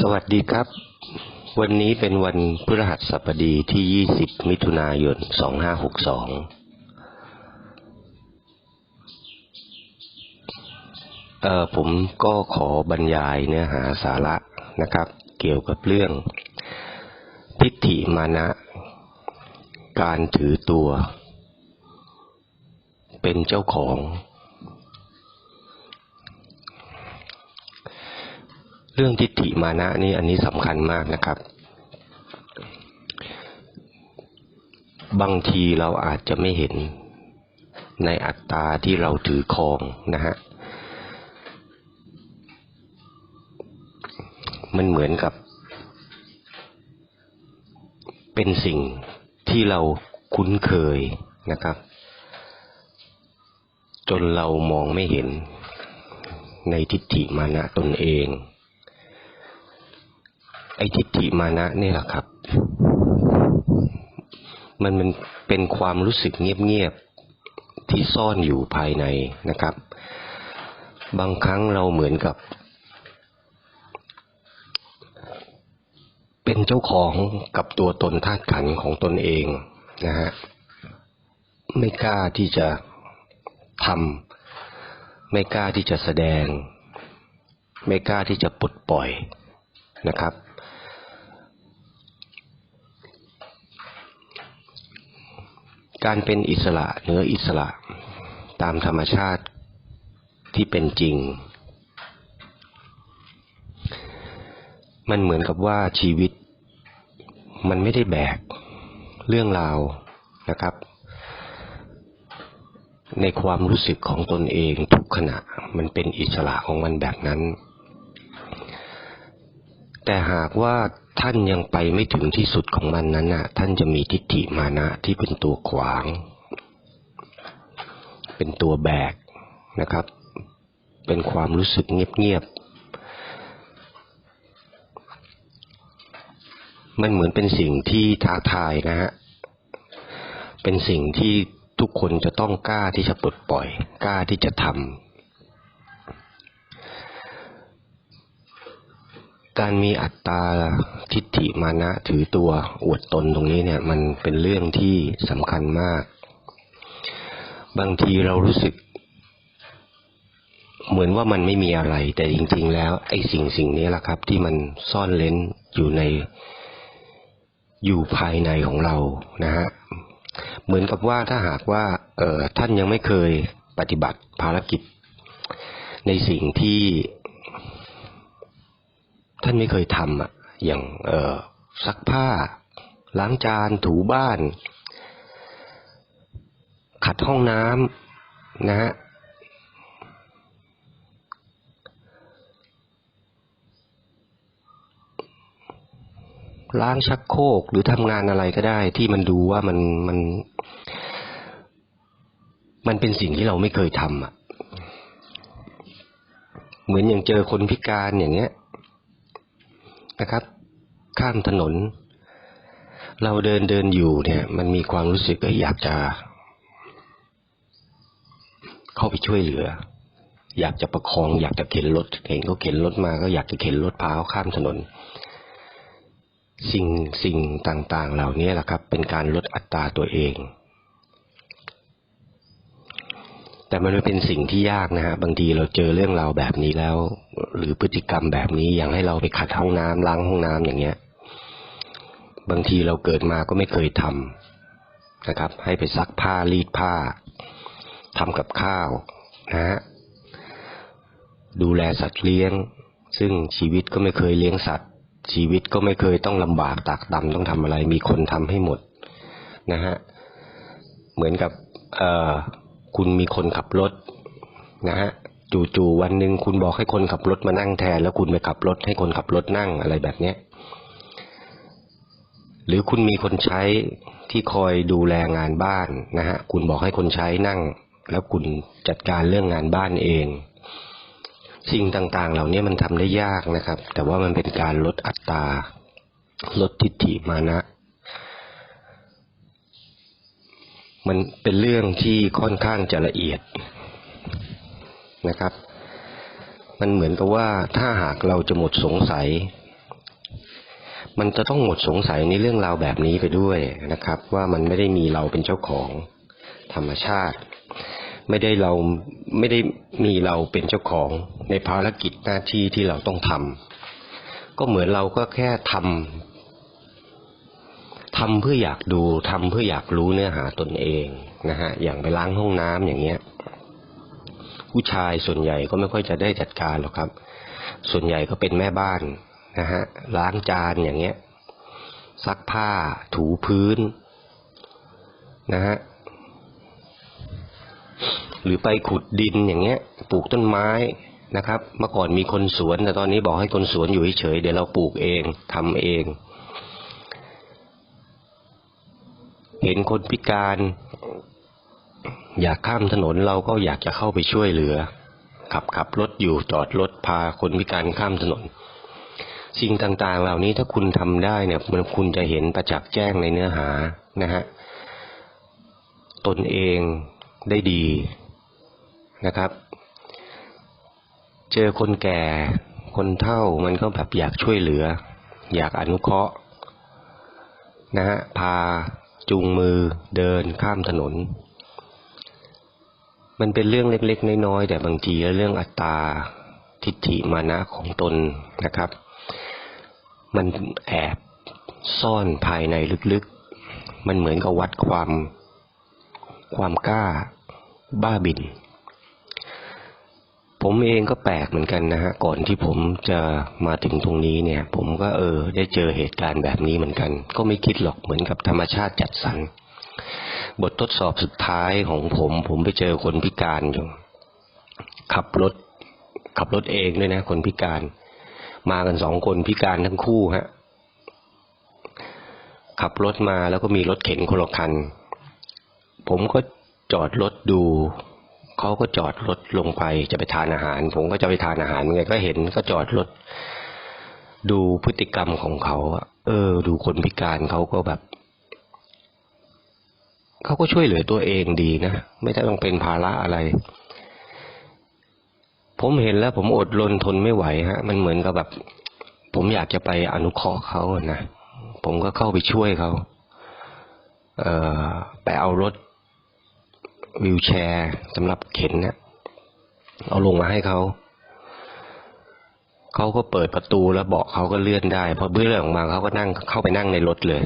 สวัสดีครับ วันนี้เป็นวันพฤหัสบดีที่ 20 มิถุนายน 2562เอ่อผมก็ขอบรรยายเนื้อหาสาระนะครับ เกี่ยวกับเรื่อง ทิฏฐิมานะ การถือตัว เป็นเจ้าของ เรื่องทิฏฐิมานะนี่อันนี้สำคัญมากนะครับ บางทีเราอาจจะไม่เห็นในอัตตาที่เราถือครองนะฮะ มันเหมือนกับ เป็นสิ่งที่เราคุ้นเคยนะครับ จนเรามองไม่เห็นในทิฏฐิมานะตนเอง ไอ้ทิฏฐิมานะนี่แหละครับ มันมันเป็นความรู้สึกเงียบๆที่ซ่อนอยู่ภายในนะครับ บางครั้งเราเหมือนกับ เป็นเจ้าของกับตัวตนธาตุขันของตนเองนะฮะไม่กล้าที่จะทำไม่กล้าที่จะแสดง ไม่กล้าที่จะปลดปล่อยนะครับ การเป็นอิสระเหนืออิสระตามธรรมชาติที่เป็นจริง มันเหมือนกับว่าชีวิต มันไม่ได้แบกเรื่องราวนะครับ ในความรู้สึกของตนเองทุกขณะมันเป็นอิสระของมันแบบนั้น แต่หากว่า ท่านยังไปไม่ถึงที่สุดของมันนั้นน่ะ ท่านจะมีทิฏฐิมานะที่เป็นตัวขวาง เป็นตัวแบกนะครับ เป็นความรู้สึกเงียบๆมันเหมือนเป็นสิ่งที่ท้าทายนะฮะเป็นสิ่งที่ทุกคนจะต้องกล้าที่จะปลดปล่อย กล้าที่จะทำ การมีอัตตาทิฏฐิมานะถือตัวอวดตนตรงนี้เนี่ย มันเป็นเรื่องที่สำคัญมาก บางทีเรารู้สึก เหมือนว่ามันไม่มีอะไร แต่จริง ๆ แล้ว ไอ้สิ่งสิ่งนี้แหละครับ ที่มันซ่อนเล้นอยู่ใน อยู่ภายในของเรานะฮะเหมือนกับว่าถ้าหากว่า เออท่านยังไม่เคยปฏิบัติภารกิจ ในสิ่งที่ ท่านไม่เคยทำอะอย่างเออซักผ้า ล้างจานถูบ้าน ขัดห้องน้ำนะฮะล้างชักโครกหรือทำงานอะไรก็ได้ ที่มันดูว่ามันมัน มันเป็นสิ่งที่เราไม่เคยทำอะ เหมือนอย่างเจอคนพิการอย่างเงี้ย นะครับ ข้ามถนน เราเดินเดินอยู่เนี่ย มันมีความรู้สึกอยากจะ เข้าไปช่วยเหลือ อยากจะประคอง อยากจะเข็นรถเห็นเขาเข็นรถมาก็อยากจะเข็นรถพาเขาข้ามถนน สิ่งสิ่งต่างๆ เหล่านี้แหละครับ เป็นการลดอัตราตัวเอง แต่มันเป็นสิ่งที่ยากนะฮะบางทีเราเจอเรื่องราวแบบนี้แล้ว หรือพฤติกรรมแบบนี้อย่างให้เราไปขัดห้องน้ำล้างห้องน้ำอย่างเงี้ย บางทีเราเกิดมาก็ไม่เคยทำนะครับ ให้ไปซักผ้ารีดผ้าทำกับข้าวนะฮะดูแลสัตว์เลี้ยง ซึ่งชีวิตก็ไม่เคยเลี้ยงสัตว์ ชีวิตก็ไม่เคยต้องลำบากตากตำต้องทำอะไร มีคนทำให้หมดนะฮะเหมือนกับเอ่อ คุณมีคนขับรถนะฮะจู่ๆวันหนึ่งคุณบอกให้คนขับรถมานั่งแทน แล้วคุณไปขับรถให้คนขับรถนั่งอะไรแบบเนี้ยหรือคุณมีคนใช้ที่คอยดูแลงานบ้านนะฮะคุณบอกให้คนใช้นั่ง แล้วคุณจัดการเรื่องงานบ้านเอง สิ่งต่างๆ เหล่านี้มันทำได้ยากนะครับ แต่ว่ามันเป็นการลดอัตราลดทิฏฐิมานะ มันเป็นเรื่องที่ค่อนข้างจะละเอียดนะครับ มันเหมือนกับว่าถ้าหากเราจะหมดสงสัย มันจะต้องหมดสงสัยในเรื่องราวแบบนี้ไปด้วยนะครับ ว่ามันไม่ได้มีเราเป็นเจ้าของธรรมชาติ ไม่ได้เราไม่ได้มีเราเป็นเจ้าของในภารกิจหน้าที่ที่เราต้องทำก็เหมือนเราก็แค่ทำ ทำเพื่ออยากดูทำเพื่ออยากรู้เนื้อหาตนเองนะฮะอย่างไปล้างห้องน้ำอย่างเงี้ย ผู้ชายส่วนใหญ่ก็ไม่ค่อยจะได้จัดการหรอกครับ ส่วนใหญ่ก็เป็นแม่บ้านนะฮะล้างจานอย่างเงี้ย ซักผ้าถูพื้นนะฮะหรือไปขุดดินอย่างเงี้ย ปลูกต้นไม้นะครับ เมื่อก่อนมีคนสวน แต่ตอนนี้บอกให้คนสวนอยู่เฉยเดี๋ยวเราปลูกเองทำเอง เห็นคนพิการ อยากข้ามถนนเราก็อยากจะเข้าไปช่วยเหลือ ขับขับรถอยู่จอดรถพาคนพิการข้ามถนน สิ่งต่างๆ เหล่านี้ถ้าคุณทำได้เนี่ยมันคุณจะเห็นประจักษ์แจ้งในเนื้อหานะฮะตนเองได้ดีนะครับ เจอคนแก่คนเฒ่ามันก็แบบอยากช่วยเหลือ อยากอนุเคราะห์นะฮะพา จูงมือเดินข้ามถนน มันเป็นเรื่องเล็กๆ น้อยๆ แต่บางทีเรื่องอัตตาทิฏฐิมานะของตนนะครับ มันแอบซ่อนภายในลึกๆ มันเหมือนกับวัดความ ความกล้า บ้าบิน ผมเองก็แปลกเหมือนกันนะฮะก่อนที่ผมจะมาถึงตรงนี้เนี่ย ผมก็เออ ได้เจอเหตุการณ์แบบนี้เหมือนกัน ก็ไม่คิดหรอกเหมือนกับธรรมชาติจัดสรรบททดสอบสุดท้ายของผม ผมไปเจอคนพิการอยู่ขับรถ ขับรถเองด้วยนะ คนพิการ มากันสองคนพิการทั้งคู่ฮะขับรถมาแล้วก็มีรถเข็นคนละคัน ผมก็จอดรถดู เขาก็จอดรถลงไปจะไปทานอาหาร ผมก็จะไปทานอาหารไงก็เห็นก็จอดรถ ดูพฤติกรรมของเขาเออ ดูคนพิการเขาก็แบบเขาก็ช่วยเหลือตัวเองดีนะ ไม่ได้ต้องเป็นภาระอะไร ผมเห็นแล้ว ผมอดรนทนไม่ไหวฮะ มันเหมือนกับแบบ ผมอยากจะไปอนุเคราะห์เขานะผมก็เข้าไปช่วยเขาเออไปเอารถ วิวแชร์สำหรับเข็นเนี่ยเอาลงมาให้เขา เขาก็เปิดประตูแล้วเบาะเขาก็เลื่อนได้พอเบื้อออกมาเขาก็นั่งเข้าไปนั่งในรถเลย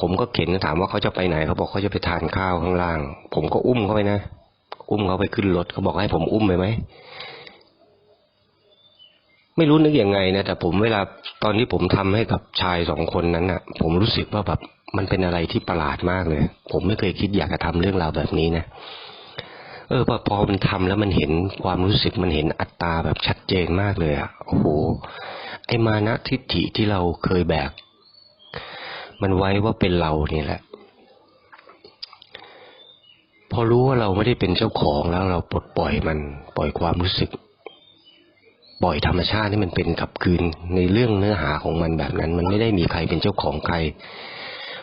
ผมก็เข็นถามว่าเขาจะไปไหนเขาบอกเขาจะไปทานข้าวข้างล่าง ผมก็อุ้มเขาไปนะอุ้มเขาไปขึ้นรถเขาบอกให้ผมอุ้มไปไหมไม่รู้นึกยังไงนะแต่ผมเวลาตอนที่ผมทำให้กับชายสองคนนั้นน่ะ ผมรู้สึกว่าแบบ มันเป็นอะไรที่ประหลาดมากเลย ผมไม่เคยคิดอยากจะทำเรื่องราวแบบนี้นะเออพอพอมันทำแล้วมันเห็นความรู้สึกมันเห็นอัตตาแบบชัดเจนมากเลยอะโอ้โหไอมานะทิฏฐิที่เราเคยแบก มันไว้ว่าเป็นเราเนี่ยแหละ พอรู้ว่าเราไม่ได้เป็นเจ้าของแล้วเราปลดปล่อยมันปล่อยความรู้สึกปล่อยธรรมชาติให้มันเป็นกลับคืนในเรื่องเนื้อหาของมันแบบนั้น มันไม่ได้มีใครเป็นเจ้าของใคร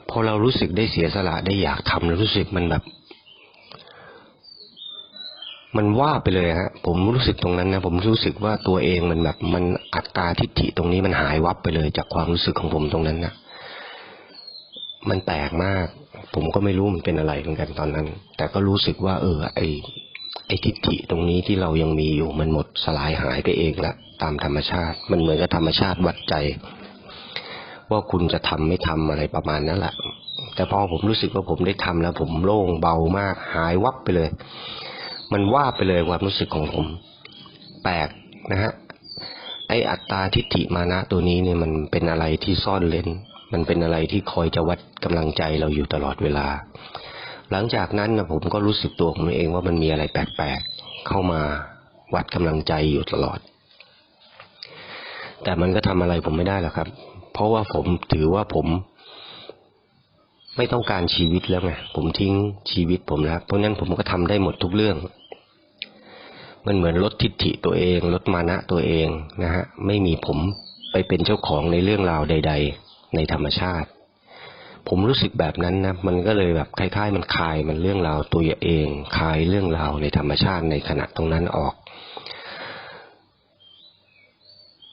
พอเรารู้สึกได้เสียสละได้อยากทำแล้วรู้สึกมันแบบ มันว่าไปเลยฮะ ผมรู้สึกตรงนั้นนะผมรู้สึกว่าตัวเองมันแบบ มันอัตตาทิฏฐิตรงนี้มันหายวับไปเลยจากความรู้สึกของผมตรงนั้นนะมันแปลกมาก ผมก็ไม่รู้มันเป็นอะไรเหมือนกันตอนนั้น แต่ก็รู้สึกว่า เออ ไอไอทิฏฐิตรงนี้ที่เรายังมีอยู่มันหมดสลายหายไปเองละตามธรรมชาติ มันเหมือนกับธรรมชาติวัดใจ ว่าคุณจะทำไม่ทำอะไรประมาณนั้นแหละแต่พอผมรู้สึกว่าผมได้ทำแล้ว ผมโล่งเบามาก หายวับไปเลย มันว่าไปเลยความรู้สึกของผม แปลกนะฮะไออัตตาทิฏฐิมานะตัวนี้เนี่ยมันเป็นอะไรที่ซ่อนเล้นมันเป็นอะไรที่คอยจะวัดกำลังใจเราอยู่ตลอดเวลา หลังจากนั้นนะผมก็รู้สึกตัวผมเองว่ามันมีอะไรแปลกๆเข้ามาวัดกำลังใจอยู่ตลอด แต่มันก็ทำอะไรผมไม่ได้หรอกครับ เพราะว่าผมถือว่าผม ไม่ต้องการชีวิตแล้วไงผมทิ้งชีวิตผมแล้วเพราะนั้นผมก็ทำได้หมดทุกเรื่อง มันเหมือนลดทิฏฐิตัวเองลดมานะตัวเองนะฮะไม่มีผมไปเป็นเจ้าของในเรื่องราวใด ๆ ในธรรมชาติ ผมรู้สึกแบบนั้นนะมันก็เลยแบบคล้ายๆ มันคลายมันเรื่องราวตัวเองคลายเรื่องราวในธรรมชาติในขณะตรงนั้นออก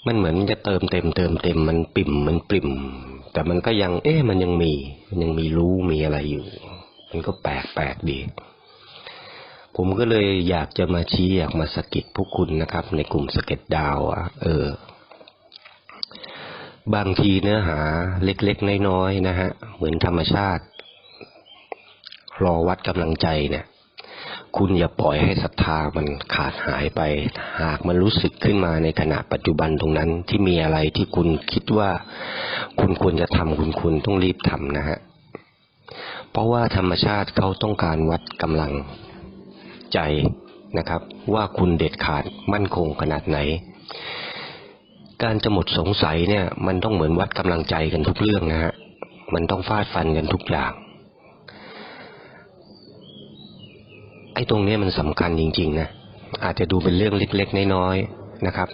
มันเหมือนมันจะเติมเต็มเติมเต็มมันปิ่มมันปริ่ม แต่มันก็ยัง เอ๊ะมันยังมี มันยังมีรู้มีอะไรอยู่ มันก็แปลกแปลกดี ผมก็เลยอยากจะมาชี้อยากมาสกิดพวกคุณนะครับ ในกลุ่มสเก็ตดาวอะ เออ บางทีเนื้อหาเล็กๆน้อยๆนะฮะ เหมือนธรรมชาติ รอวัดกำลังใจเนี่ย คุณอย่าปล่อยให้ศรัทธามันขาดหายไป หากมันรู้สึกขึ้นมาในขณะปัจจุบันตรงนั้นที่มีอะไรที่คุณคิดว่า คุณควรจะทำคุณคุณต้องรีบทำนะฮะ เพราะว่าธรรมชาติเขาต้องการวัดกำลังใจนะครับ ว่าคุณเด็ดขาดมั่นคงขนาดไหน การจะหมดสงสัยเนี่ย มันต้องเหมือนวัดกำลังใจกันทุกเรื่องนะฮะ มันต้องฟาดฟันกันทุกอย่าง ไอ้ตรงนี้มันสำคัญจริงๆนะอาจจะดูเป็นเรื่องเล็กๆน้อยๆนะครับ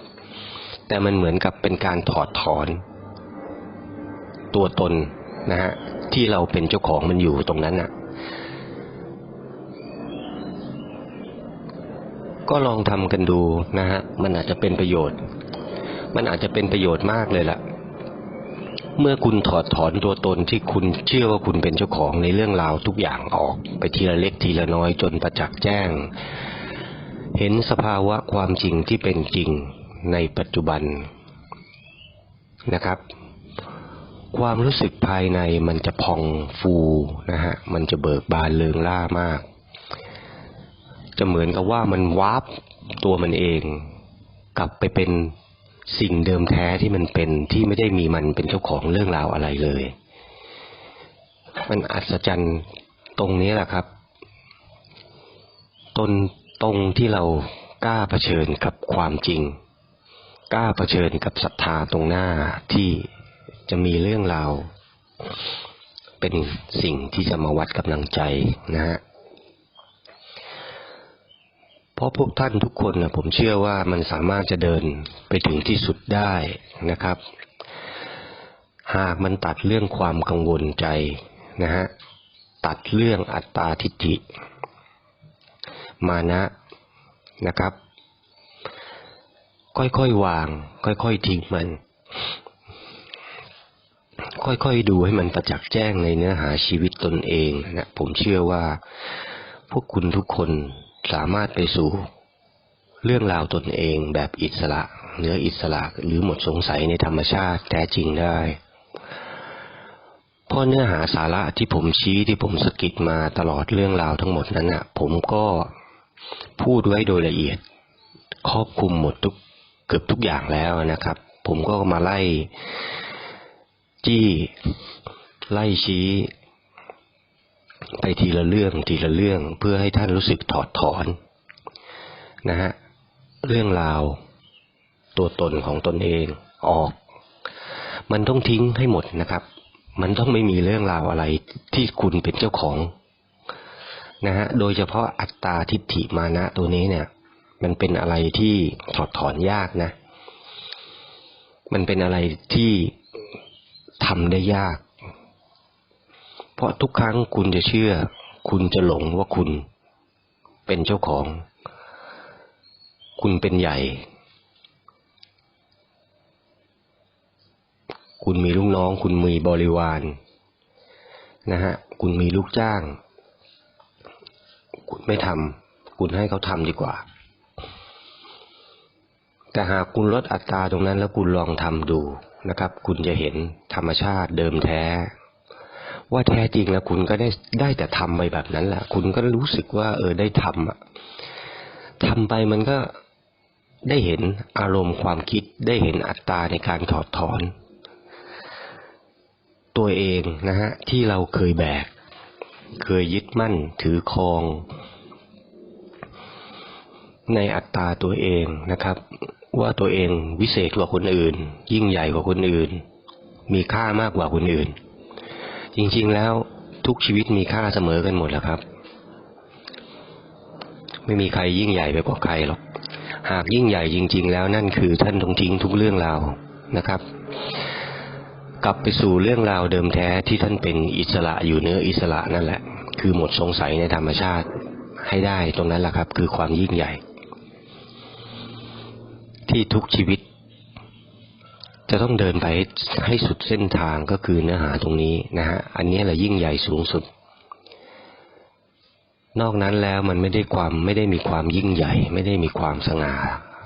แต่มันเหมือนกับเป็นการถอดถอน ตัวตนนะฮะที่เราเป็นเจ้าของมันอยู่ตรงนั้นน่ะ ก็ลองทำกันดูนะฮะมันอาจจะเป็นประโยชน์ มันอาจจะเป็นประโยชน์มากเลยล่ะ เมื่อคุณถอดถอนตัวตนที่คุณเชื่อว่าคุณเป็นเจ้าของในเรื่องราวทุกอย่างออก ไปทีละเล็กทีละน้อยจนประจักษ์แจ้ง เห็นสภาวะความจริงที่เป็นจริงในปัจจุบันนะครับ ความรู้สึกภายในมันจะพองฟูนะฮะมันจะเบิกบานเริงร่ามาก จะเหมือนกับว่ามันวาร์ปตัวมันเอง กลับไปเป็น สิ่งเดิมแท้ที่มันเป็นที่ไม่ได้มีมันเป็นเจ้าของเรื่องราวอะไรเลย มันอัศจรรย์ตรงนี้แหละครับตนตรงที่เรากล้าเผชิญกับความจริง กล้าเผชิญกับศรัทธาตรงหน้าที่จะมีเรื่องราวเป็นสิ่งที่จะมาวัดกำลังใจนะฮะ เพราะพวกท่านทุกคนนะผมเชื่อว่ามันสามารถจะเดินไปถึงที่สุดได้นะครับ หากมันตัดเรื่องความกังวลใจนะฮะตัดเรื่องอัตตาทิฏฐิ มานะนะครับ ค่อยๆวาง ค่อยๆทิ้งมัน ค่อยๆดูให้มันประจักษ์แจ้งในเนื้อหาชีวิตตนเองนะผมเชื่อว่าพวกคุณทุกคน สามารถไปสู่เรื่องราวตนเองแบบอิสระเหนืออิสระหรือหมดสงสัยในธรรมชาติแท้จริงได้เพราะเนื้อหาสาระที่ผมชี้ที่ผมสกิดมาตลอดเรื่องราวทั้งหมดนั้นน่ะ ผมก็พูดไว้โดยละเอียด ครอบคลุมหมดทุกเกือบทุกอย่างแล้วนะครับ ผมก็มาไล่ จี้ ไล่ชี้ ไปทีละเรื่องทีละเรื่องเพื่อให้ท่านรู้สึกถอดถอนนะฮะเรื่องราวตัวตนของตนเองออก มันต้องทิ้งให้หมดนะครับ มันต้องไม่มีเรื่องราวอะไรที่คุณเป็นเจ้าของนะฮะโดยเฉพาะอัตตาทิฏฐิมานะตัวนี้เนี่ย มันเป็นอะไรที่ถอดถอนยากนะ มันเป็นอะไรที่ทำได้ยาก เพราะทุกครั้งคุณจะเชื่อ คุณจะหลงว่าคุณเป็นเจ้าของ คุณเป็นใหญ่ คุณมีลูกน้อง คุณมีบริวารนะฮะ คุณมีลูกจ้าง คุณไม่ทำคุณให้เขาทำดีกว่า แต่หากคุณลดอัตราตรงนั้นแล้วคุณลองทำดูนะครับ คุณจะเห็นธรรมชาติเดิมแท้ ว่าแท้จริงแล้วคุณก็ได้ได้แต่ทำไปแบบนั้นแหละคุณก็รู้สึกว่า เออได้ทำอะทำไปมันก็ได้เห็นอารมณ์ความคิดได้เห็นอัตราในการถอดถอน ตัวเองนะฮะที่เราเคยแบก เคยยึดมั่นถือครอง ในอัตตาตัวเองนะครับ ว่าตัวเองวิเศษกว่าคนอื่น ยิ่งใหญ่กว่าคนอื่น มีค่ามากกว่าคนอื่น จริงๆแล้วทุกชีวิตมีค่าเสมอกันหมดแหล้วครับ ไม่มีใครยิ่งใหญ่ไปกว่าใครหรอก หากยิ่งใหญ่จริง ๆ แล้วนั่นคือท่านต้องทิ้งทุกเรื่องราวนะครับ กลับไปสู่เรื่องราวเดิมแท้ที่ท่านเป็นอิสระอยู่เนื้ออิสระนั่นแหละ คือหมดสงสัยในธรรมชาติให้ได้ตรงนั้นแหละครับ คือความยิ่งใหญ่ ที่ทุกชีวิต จะต้องเดินไปให้สุดเส้นทางก็คือเนื้อหาตรงนี้นะฮะ อันนี้แหละยิ่งใหญ่สูงสุด นอกนั้นแล้วมันไม่ได้ความไม่ได้มีความยิ่งใหญ่ ไม่ได้มีความสง่า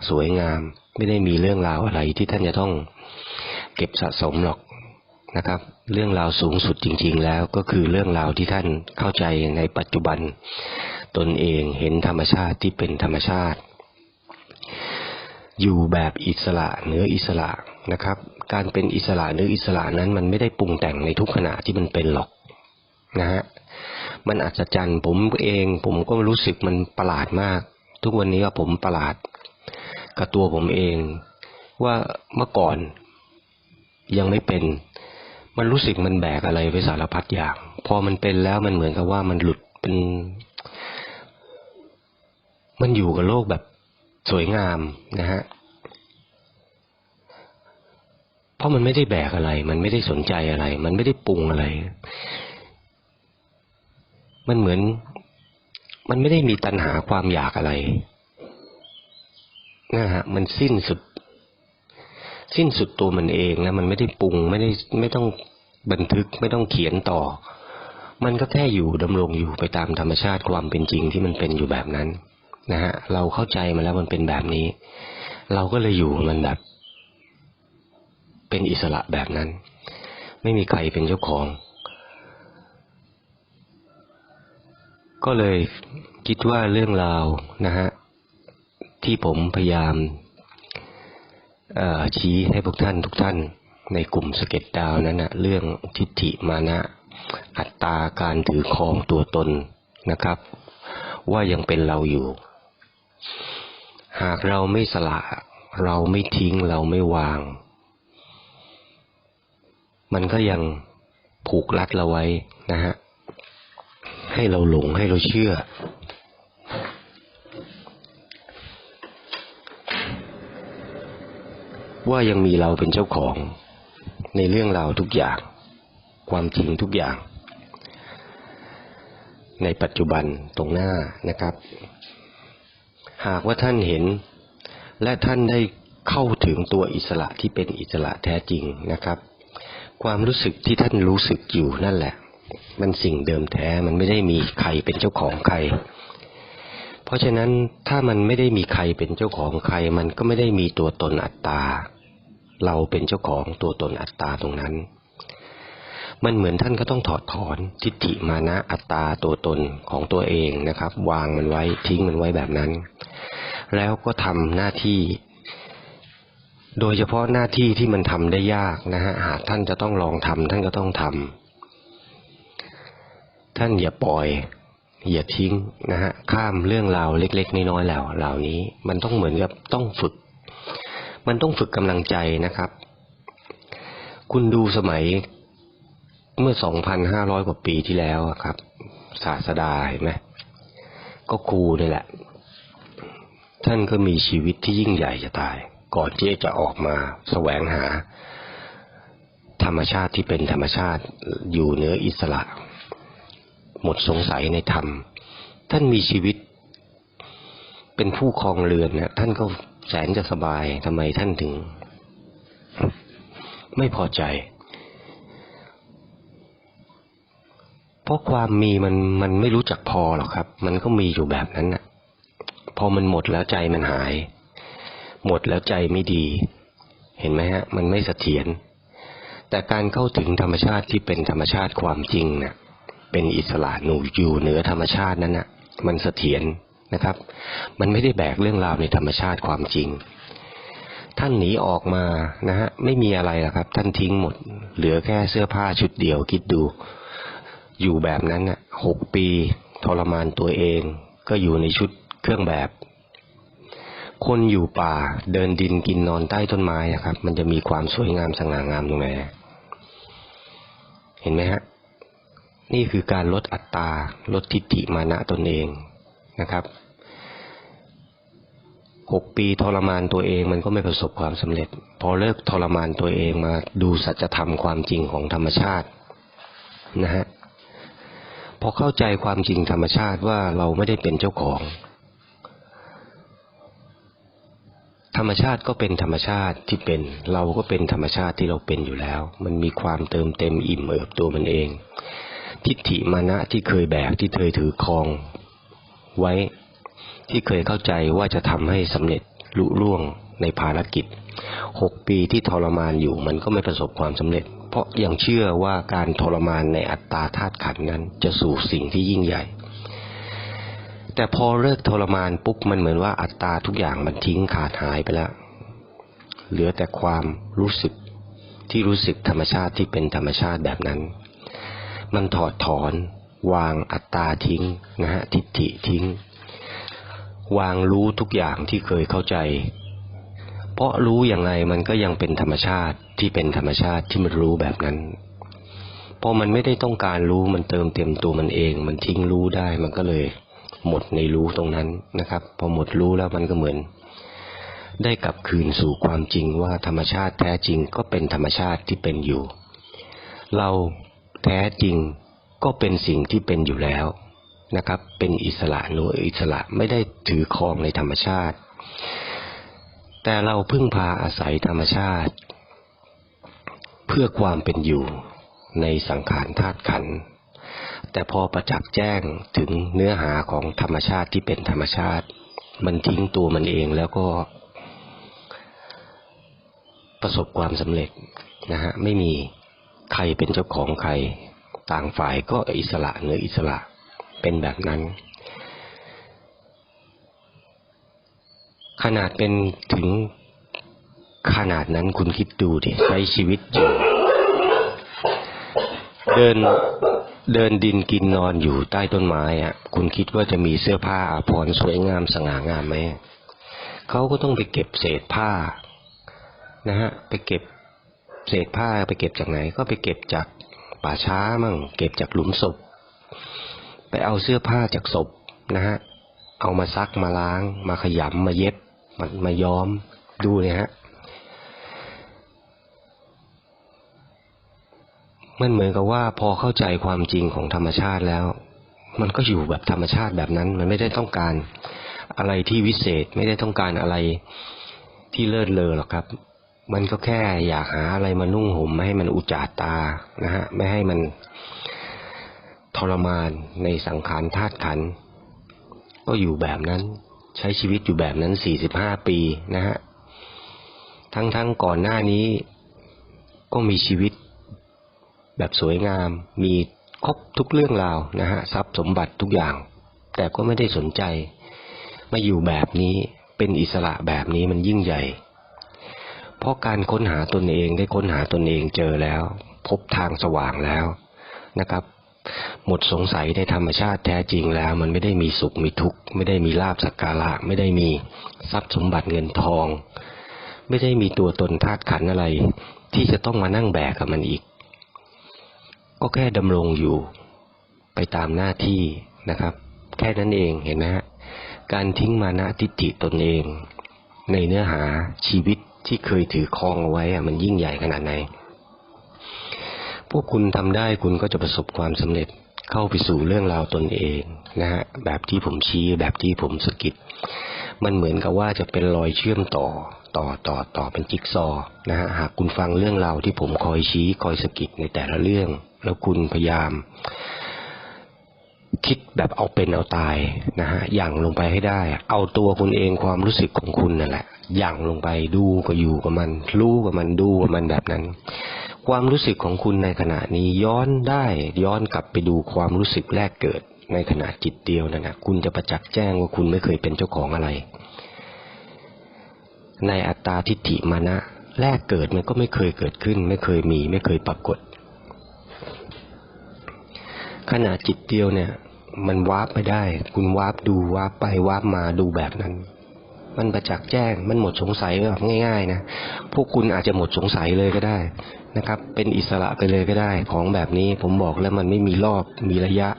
สวยงาม ไม่ได้มีเรื่องราวอะไรที่ท่านจะต้องเก็บสะสมหรอกนะครับ เรื่องราวสูงสุดจริง ๆ แล้วก็คือเรื่องราวที่ท่านเข้าใจในปัจจุบัน ตนเองเห็นธรรมชาติที่เป็นธรรมชาติ อยู่แบบอิสระเหนืออิสระ นะครับ การเป็นอิสระหรืออิสระนั้นมันไม่ได้ปรุงแต่งในทุกขณะที่มันเป็นหรอกนะฮะมันอัศจรรย์ผมเองผมก็รู้สึกมันประหลาดมาก ทุกวันนี้ก็ผมประหลาดกับตัวผมเอง ว่าเมื่อก่อนยังไม่เป็น มันรู้สึกมันแบกอะไรไปสารพัดอย่าง พอมันเป็นแล้วมันเหมือนกับว่ามันหลุดเป็น มันอยู่กับโลกแบบสวยงามนะฮะ เพ ราะมันไม่ได้แบกอะไร มันไม่ได้สนใจอะไร มันไม่ได้ปรุงอะไร มันเหมือน มันไม่ได้มีตัณหาความอยากอะไรนะฮะ มันสิ้นสุด สิ้นสุดตัวมันเองนะ มันไม่ได้ปรุง ไม่ได้ ไม่ต้องบันทึก ไม่ต้องเขียนต่อ มันก็แค่อยู่ดำรงอยู่ไปตามธรรมชาติความเป็นจริงที่มันเป็นอยู่แบบนั้น นะฮะ เราเข้าใจมาแล้วมันเป็นแบบนี้ เราก็เลยอยู่มันแบบ เป็นอิสระแบบนั้น ไม่มีใครเป็นเจ้าของ ก็เลยคิดว่าเรื่องราวนะฮะที่ผมพยายามชี้ให้พวกท่านทุกท่านในกลุ่มสเก็ตดาวนั้นนะเรื่องทิฏฐิมานะ อัตตาการถือครองตัวตนนะครับ ว่ายังเป็นเราอยู่ หากเราไม่สละ เราไม่ทิ้งเราไม่วาง มันก็ยังผูกรัดเราไว้นะฮะ ให้เราหลงให้เราเชื่อ ว่ายังมีเราเป็นเจ้าของในเรื่องราวทุกอย่าง ความจริงทุกอย่าง ในปัจจุบันตรงหน้านะครับ หากว่าท่านเห็น และท่านได้เข้าถึงตัวอิสระที่เป็นอิสระแท้จริงนะครับ ความรู้สึกที่ท่านรู้สึกอยู่นั่นแหละ มันสิ่งเดิมแท้มันไม่ได้มีใครเป็นเจ้าของใคร เพราะฉะนั้นถ้ามันไม่ได้มีใครเป็นเจ้าของใคร มันก็ไม่ได้มีตัวตนอัตตา เราเป็นเจ้าของตัวตนอัตตาตรงนั้น มันเหมือนท่านก็ต้องถอดถอนทิฏฐิมานะอัตตาตัวตนของตัวเองนะครับ วางมันไว้ทิ้งมันไว้แบบนั้น แล้วก็ทำหน้าที่ โดยเฉพาะหน้าที่ที่มันทำได้ยากนะฮะหากท่านจะต้องลองทำท่านก็ต้องทำท่านอย่าปล่อย อย่าทิ้งนะฮะข้ามเรื่องราวเล็ก ๆน้อยๆแล้วเหล่านี้ มันต้องเหมือนกับต้องฝึก มันต้องฝึกกำลังใจนะครับ คุณดูสมัยเมื่อสองพันห้าร้อยกว่าปีที่แล้วครับ ศาสดาเห็นไหมก็ครูนี่แหละ ท่านก็มีชีวิตที่ยิ่งใหญ่จะตาย ก่อนที่จะออกมาแสวงหา ธรรมชาติที่เป็นธรรมชาติอยู่เหนืออิสระ หมดสงสัยในธรรม ท่านมีชีวิต เป็นผู้ครองเรือนนะท่านก็แสนจะสบายทำไมท่านถึง ไม่พอใจ เพราะความมีมันมันไม่รู้จักพอหรอกครับ มันก็มีอยู่แบบนั้นนะ่ะพอมันหมดแล้วใจมันหาย หมดแล้วใจไม่ดี เห็นไหมฮะ มันไม่เสถียรแต่การเข้าถึงธรรมชาติที่เป็นธรรมชาติความจริงนะ่ะเป็นอิสระหนูอยู่เหนือธรรมชาตินั้นนะ่ะ มันเสถียรนะครับ มันไม่ได้แบกเรื่องราวในธรรมชาติความจริง ท่านหนีออกมานะฮะไม่มีอะไรหรอกครับ ท่านทิ้งหมด เหลือแค่เสื้อผ้าชุดเดียวคิดดู อยู่แบบนั้นน่ะหกปีทรมานตัวเอง ก็อยู่ในชุดเครื่องแบบ คนอยู่ป่า เดินดินกินนอนใต้ต้นไม้นะครับ มันจะมีความสวยงามสง่างามตรงไหนเห็นไหมฮะนี่คือการลดอัตตาลดทิฏฐิมานะตนเองนะครับหกปีทรมานตัวเองมันก็ไม่ประสบความสำเร็จ พอเลิกทรมานตัวเองมาดูสัจธรรมความจริงของธรรมชาตินะฮะพอเข้าใจความจริงธรรมชาติว่าเราไม่ได้เป็นเจ้าของ ธรรมชาติก็เป็นธรรมชาติที่เป็น เราก็เป็นธรรมชาติที่เราเป็นอยู่แล้ว มันมีความเติมเต็มอิ่มเอิบตัวมันเอง ทิฏฐิมานะที่เคยแบกที่เคยถือครอง ไว้ที่เคยเข้าใจว่าจะทำให้สำเร็จลุล่วงในภารกิจหกปีที่ทรมานอยู่มันก็ไม่ประสบความสำเร็จ เพราะยังเชื่อว่าการทรมานในอัตตาธาตุขันธ์นั้นจะสู่สิ่งที่ยิ่งใหญ่ แต่พอเลิกทรมานปุ๊บมันเหมือนว่าอัตตาทุกอย่างมันทิ้งขาดหายไปแล้ว เหลือแต่ความรู้สึกที่รู้สึกธรรมชาติที่เป็นธรรมชาติแบบนั้น มันถอดถอน วางอัตตาทิ้งนะฮะทิฏฐิทิ้ง วางรู้ทุกอย่างที่เคยเข้าใจ เพราะรู้อย่างไรมันก็ยังเป็นธรรมชาติที่เป็นธรรมชาติที่มันรู้แบบนั้นพอมันไม่ได้ต้องการรู้มันเติมเต็มตัวมันเอง มันทิ้งรู้ได้มันก็เลย หมดในรู้ตรงนั้นนะครับ พอหมดรู้แล้วมันก็เหมือน ได้กลับคืนสู่ความจริงว่าธรรมชาติแท้จริงก็เป็นธรรมชาติที่เป็นอยู่ เราแท้จริงก็เป็นสิ่งที่เป็นอยู่แล้วนะครับ เป็นอิสระหนูอิสระไม่ได้ถือครองในธรรมชาติ แต่เราพึ่งพาอาศัยธรรมชาติ เพื่อความเป็นอยู่ในสังขารธาตุขันธ์ แต่พอประจักษ์แจ้งถึงเนื้อหาของธรรมชาติที่เป็นธรรมชาติ มันทิ้งตัวมันเองแล้วก็ ประสบความสำเร็จนะฮะไม่มีใครเป็นเจ้าของใครต่างฝ่ายก็อิสระเหนืออิสระเป็นแบบนั้น ขนาดเป็นถึงขนาดนั้นคุณคิดดูดิใช้ชีวิตอยู่ เดินเดินดินกินนอนอยู่ใต้ต้นไม้อะคุณคิดว่าจะมีเสื้อผ้าอาภรณ์สวยงามสง่างามไหมเขาก็ต้องไปเก็บเศษผ้า นะฮะ ไปเก็บเศษผ้าไปเก็บจากไหน ก็ไปเก็บจากป่าช้ามั่ง เก็บจากหลุมศพ ไปเอาเสื้อผ้าจากศพนะฮะ เอามาซักมาล้าง มาขยำมาเย็บมามาย้อมดูเนี่ยฮะ มันเหมือนกับว่าพอเข้าใจความจริงของธรรมชาติแล้ว มันก็อยู่แบบธรรมชาติแบบนั้น มันไม่ได้ต้องการอะไรที่วิเศษไม่ได้ต้องการอะไรที่เลิศเลอหรอกครับ มันก็แค่อยากหาอะไรมานุ่งห่มไม่ให้มันอุจจาตานะฮะไม่ให้มันทรมานในสังขารธาตุขัน ก็อยู่แบบนั้น ใช้ชีวิตอยู่แบบนั้นสี่สิบห้าปีนะฮะทั้งๆก่อนหน้านี้ก็มีชีวิต แบบสวยงาม มีครบทุกเรื่องราวนะฮะทรัพย์สมบัติทุกอย่าง แต่ก็ไม่ได้สนใจ มาอยู่แบบนี้เป็นอิสระแบบนี้มันยิ่งใหญ่ เพราะการค้นหาตนเองได้ค้นหาตนเองเจอแล้ว พบทางสว่างแล้วนะครับ หมดสงสัยในธรรมชาติแท้จริงแล้ว มันไม่ได้มีสุขมีทุกข์ไม่ได้มีลาบสักการะ ไม่ได้มีทรัพย์สมบัติเงินทอง ไม่ได้มีตัวตนธาตุขันอะไร ที่จะต้องมานั่งแบกกับมันอีก ก็แค่ดำรงอยู่ไปตามหน้าที่นะครับ แค่นั้นเองเห็นไหมฮะการทิ้งมานะทิฏฐิตนเอง ในเนื้อหาชีวิตที่เคยถือครองเอาไว้อะมันยิ่งใหญ่ขนาดไหน พวกคุณทำได้คุณก็จะประสบความสำเร็จเข้าไปสู่เรื่องราวตนเองนะฮะแบบที่ผมชี้แบบที่ผมสกิดมันเหมือนกับว่าจะเป็นรอยเชื่อมต่อต่อต่อต่อเป็นจิ๊กซอว์นะฮะหากคุณฟังเรื่องราวที่ผมคอยชี้คอยสกิดในแต่ละเรื่อง แล้วคุณพยายาม คิดแบบเอาเป็นเอาตายนะฮะอย่างลงไปให้ได้ เอาตัวคุณเองความรู้สึกของคุณนั่นแหละอย่างลงไปดูก็อยู่กับมัน รู้กับมันดูกับมันแบบนั้น ความรู้สึกของคุณในขณะนี้ย้อนได้ย้อนกลับไปดูความรู้สึกแรกเกิดในขณะจิตเดียวนั่นนะคุณจะประจักษ์แจ้งว่าคุณไม่เคยเป็นเจ้าของอะไร ในอัตตาทิฏฐิมานะแรกเกิดมันก็ไม่เคยเกิดขึ้น ไม่เคยมี ไม่เคยปรากฏ ขณะจิตเดียวเนี่ย มันวาร์ปไม่ได้ คุณวาร์ปดูวาร์ปไปวาร์ปมาดูแบบนั้น มันประจักษ์แจ้งมันหมดสงสัยแบบง่าย ๆ นะพวกคุณอาจจะหมดสงสัยเลยก็ได้นะครับ เป็นอิสระไปเลยก็ได้ ของแบบนี้ผมบอกแล้วมันไม่มีรอบมีระยะ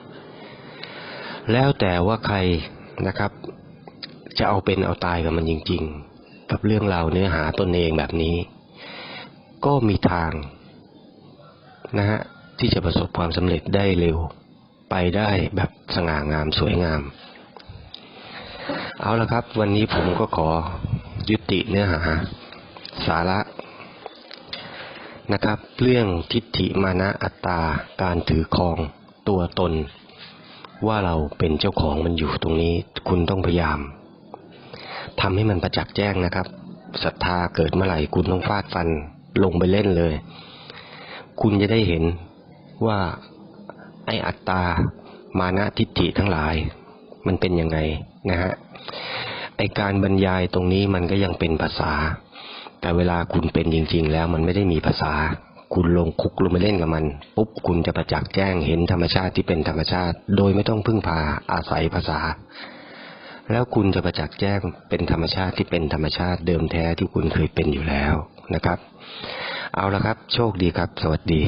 แล้วแต่ว่าใครนะครับ จะเอาเป็นเอาตายกับมันจริง ๆ กับเรื่องราวเนื้อหาตนเองแบบนี้ ก็มีทางนะฮะที่จะประสบความสำเร็จได้เร็ว ไปได้แบบสง่างามสวยงาม เอาละครับ วันนี้ผมก็ขอยุติเนื้อหา สาระนะครับ เรื่องทิฏฐิมานะอัตตาการถือครองตัวตน ว่าเราเป็นเจ้าของมันอยู่ตรงนี้ คุณต้องพยายามทำให้มันประจักษ์แจ้งนะครับศรัทธาเกิดเมื่อไหร่คุณต้องฟาดฟันลงไปเล่นเลย คุณจะได้เห็นว่า ไออัตตา มานะทิฏฐิทั้งหลาย มันเป็นยังไงนะฮะไอการบรรยายตรงนี้มันก็ยังเป็นภาษา แต่เวลาคุณเป็นจริง ๆ แล้วมันไม่ได้มีภาษา คุณลงคุกลงไปเล่นกับมัน ปุ๊บคุณจะประจักษ์แจ้งเห็นธรรมชาติที่เป็นธรรมชาติ โดยไม่ต้องพึ่งพาอาศัยภาษา แล้วคุณจะประจักษ์แจ้งเป็นธรรมชาติที่เป็นธรรมชาติเดิมแท้ที่คุณเคยเป็นอยู่แล้วนะครับ เอาละครับ โชคดีครับ สวัสดี